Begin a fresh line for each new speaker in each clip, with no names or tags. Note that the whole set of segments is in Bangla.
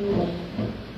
Música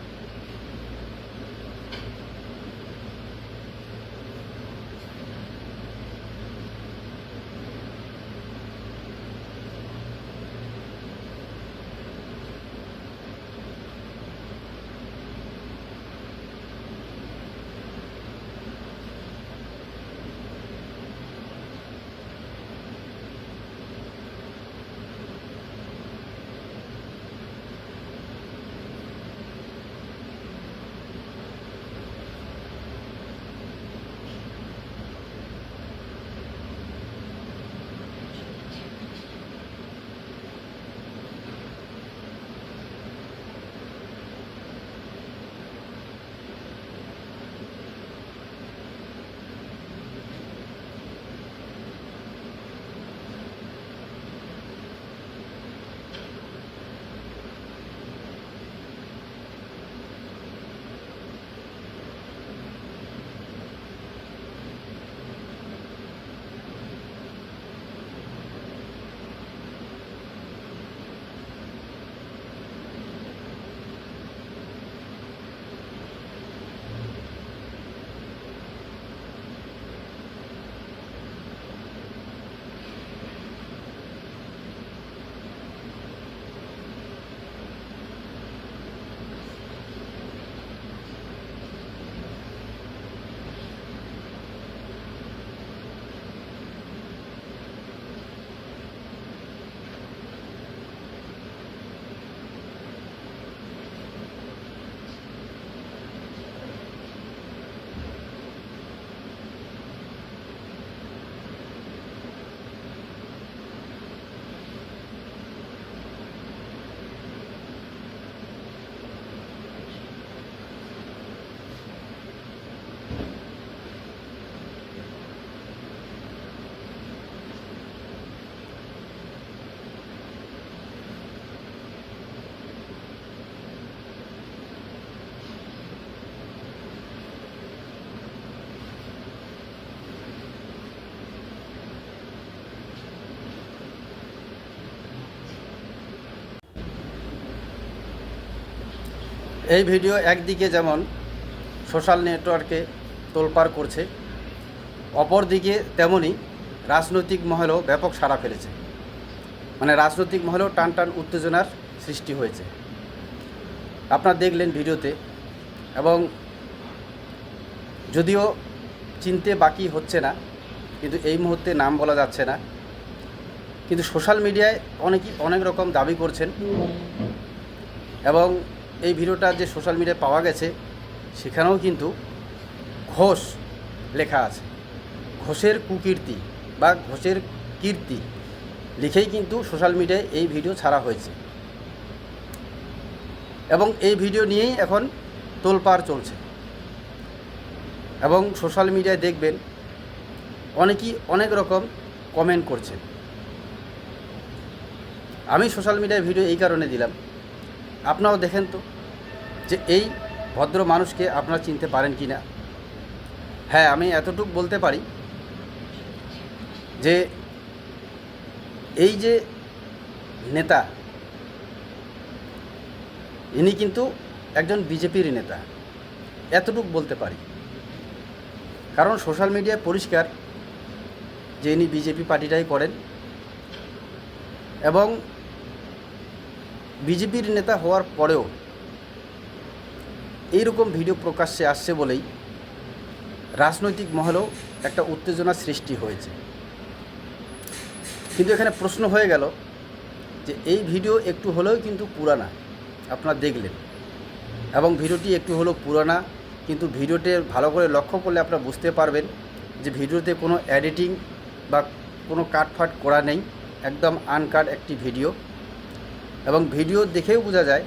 এই ভিডিও একদিকে যেমন সোশ্যাল নেটওয়ার্কে তোলপাড় করছে, অপরদিকে তেমনই রাজনৈতিক মহলেও ব্যাপক সাড়া ফেলেছে। মানে রাজনৈতিক মহলেও টান টান উত্তেজনার সৃষ্টি হয়েছে। আপনারা দেখলেন ভিডিওতে এবং যদিও চিনতে বাকি হচ্ছে না, কিন্তু এই মুহূর্তে নাম বলা যাচ্ছে না। কিন্তু সোশ্যাল মিডিয়ায় অনেকই অনেক রকম দাবি করছেন এবং এই ভিডিওটা যে সোশ্যাল মিডিয়ায় পাওয়া গেছে, সেখানেও কিন্তু ঘোষ লেখা আছে। ঘোষের কুকীর্তি বা ঘোষের কীর্তি লিখেই কিন্তু সোশ্যাল মিডিয়ায় এই ভিডিও ছাড়া হয়েছে। এবং এই ভিডিও নিয়েই এখন তোলপাড় চলছে। এবং সোশ্যাল মিডিয়ায় দেখবেন, অনেকেই অনেক রকম কমেন্ট করছেন। আমি সোশ্যাল মিডিয়ায় ভিডিও এই কারণে দিলাম। আপনারাও দেখেন তো। যে এই ভদ্র মানুষকে আপনারা চিনতে পারেন কি না? হ্যাঁ আমি এতটুকু বলতে পারি যে এই যে নেতা, ইনি কিন্তু একজন বিজেপির নেতা। এতটুকু বলতে পারি। কারণ সোশ্যাল মিডিয়ায় পরিষ্কার যে ইনি বিজেপি পার্টিটাই করেন এবং বিজেপির নেতা হওয়ার পরেও এইরকম ভিডিও প্রকাশ্যে আসছে বলেই রাজনৈতিক মহলেও একটা উত্তেজনা সৃষ্টি হয়েছে। কিন্তু এখানে প্রশ্ন হয়ে গেল যে এই ভিডিও একটু হলেও কিন্তু পুরানা, আপনারা দেখলেন। এবং ভিডিওটি একটু হলেও পুরানা, কিন্তু ভিডিওতে ভালো করে লক্ষ্য করলে আপনারা বুঝতে পারবেন যে ভিডিওতে কোনো এডিটিং বা কোনো কাটফাট করা নেই, একদম আনকাট একটি ভিডিও। এবং ভিডিও দেখেও বোঝা যায়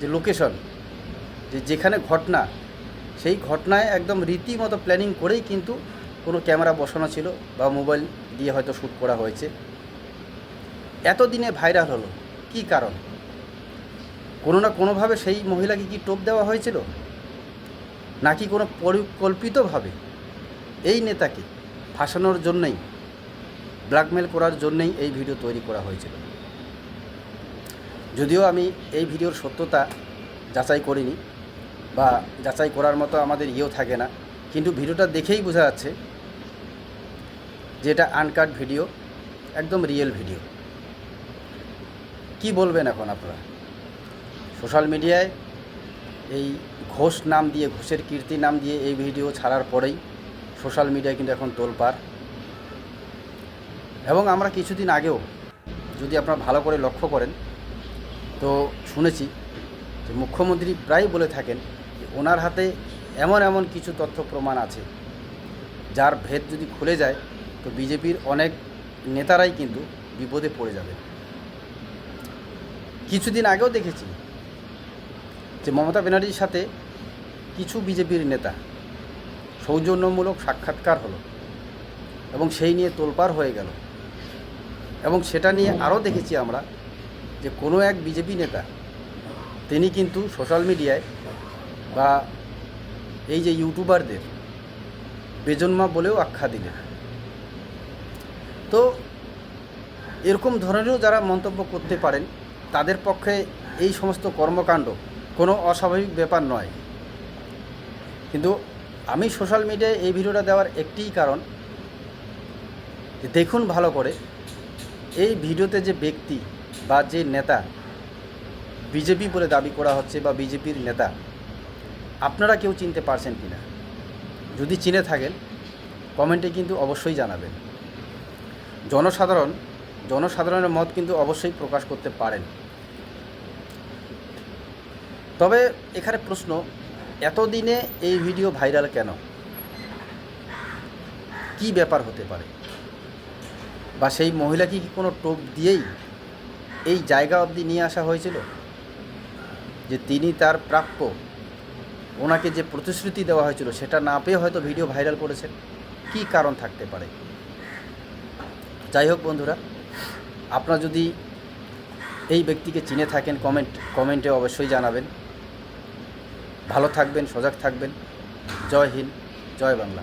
যে লোকেশন যে যেখানে ঘটনা, সেই ঘটনায় একদম রীতিমতো প্ল্যানিং করেই কিন্তু কোনো ক্যামেরা বসানো ছিল বা মোবাইল দিয়ে হয়তো শ্যুট করা হয়েছে। এতদিনে ভাইরাল হলো, কি কারণ? কোনো না কোনোভাবে সেই মহিলাকে কি টোপ দেওয়া হয়েছিল? নাকি কোনো পরিকল্পিতভাবে? এই নেতাকে ফাঁসানোর জন্যই ব্ল্যাকমেল করার জন্যই এই ভিডিও তৈরি করা হয়েছিল। যদিও আমি এই ভিডিওর সত্যতা যাচাই করিনি বা যাচাই করার মতো আমাদের ইয়েও থাকে না। কিন্তু ভিডিওটা দেখেই বোঝা যাচ্ছে যে এটা আনকাট ভিডিও একদম রিয়েল ভিডিও কি বলবেন এখন আপনারা? সোশ্যাল মিডিয়ায় এই ঘোষ নাম দিয়ে, ঘোষের কীর্তি নাম দিয়ে এই ভিডিও ছাড়ার পরেই সোশ্যাল মিডিয়ায় কিন্তু এখন তোলপাড়। এবং আমরা কিছুদিন আগেও যদি আপনারা ভালো করে লক্ষ্য করেন, তো শুনেছি যে মুখ্যমন্ত্রী প্রায় বলে থাকেন ওনার হাতে এমন এমন কিছু তথ্য প্রমাণ আছে, যার ভেদ যদি খুলে যায়, তো বিজেপির অনেক নেতারাই কিন্তু বিপদে পড়ে যাবে কিছুদিন আগেও দেখেছি যে মমতা ব্যানার্জির সাথে কিছু বিজেপির নেতা সৌজন্যমূলক সাক্ষাৎকার হলো এবং সেই নিয়ে তোলপাড় হয়ে গেল। এবং সেটা নিয়ে আরও দেখেছি আমরা যে কোনো এক বিজেপি নেতা, তিনি কিন্তু সোশ্যাল মিডিয়ায় বা এই যে ইউটিউবারদের বেজন্মা বলেও আখ্যা দিলেন তো এরকম ধরনেরও যারা মন্তব্য করতে পারেন, তাদের পক্ষে এই সমস্ত কর্মকাণ্ড কোনো অস্বাভাবিক ব্যাপার নয়। কিন্তু আমি সোশ্যাল মিডিয়ায় এই ভিডিওটা দেওয়ার একটিই কারণ দেখুন ভালো করে, এই ভিডিওতে যে ব্যক্তি বা যে নেতা, বিজেপি বলে দাবি করা হচ্ছে বা বিজেপির নেতা আপনারা কেউ চিনতে পারছেন কি না যদি চিনে থাকেন, কমেন্টে কিন্তু অবশ্যই জানাবেন। জনসাধারণ, জনসাধারণের মত কিন্তু অবশ্যই প্রকাশ করতে পারেন। তবে এখানে প্রশ্ন, এতদিনে এই ভিডিও ভাইরাল কেন? কি ব্যাপার হতে পারে? বা সেই মহিলাকে কি কোনো টোপ দিয়েই এই জায়গা অবধি নিয়ে আসা হয়েছিল? যে তিনি তার প্রাপ্য ওনাকে যে প্রতিশ্রুতি দেওয়া হয়েছিল, সেটা না পেয়ে হয়তো ভিডিও ভাইরাল করেছেন। কি কারণ থাকতে পারে? যাই হোক বন্ধুরা, আপনারা যদি এই ব্যক্তিকে চিনে থাকেন কমেন্ট কমেন্টে অবশ্যই জানাবেন। ভালো থাকবেন, সজাগ থাকবেন। জয় হিন্দ, জয় বাংলা।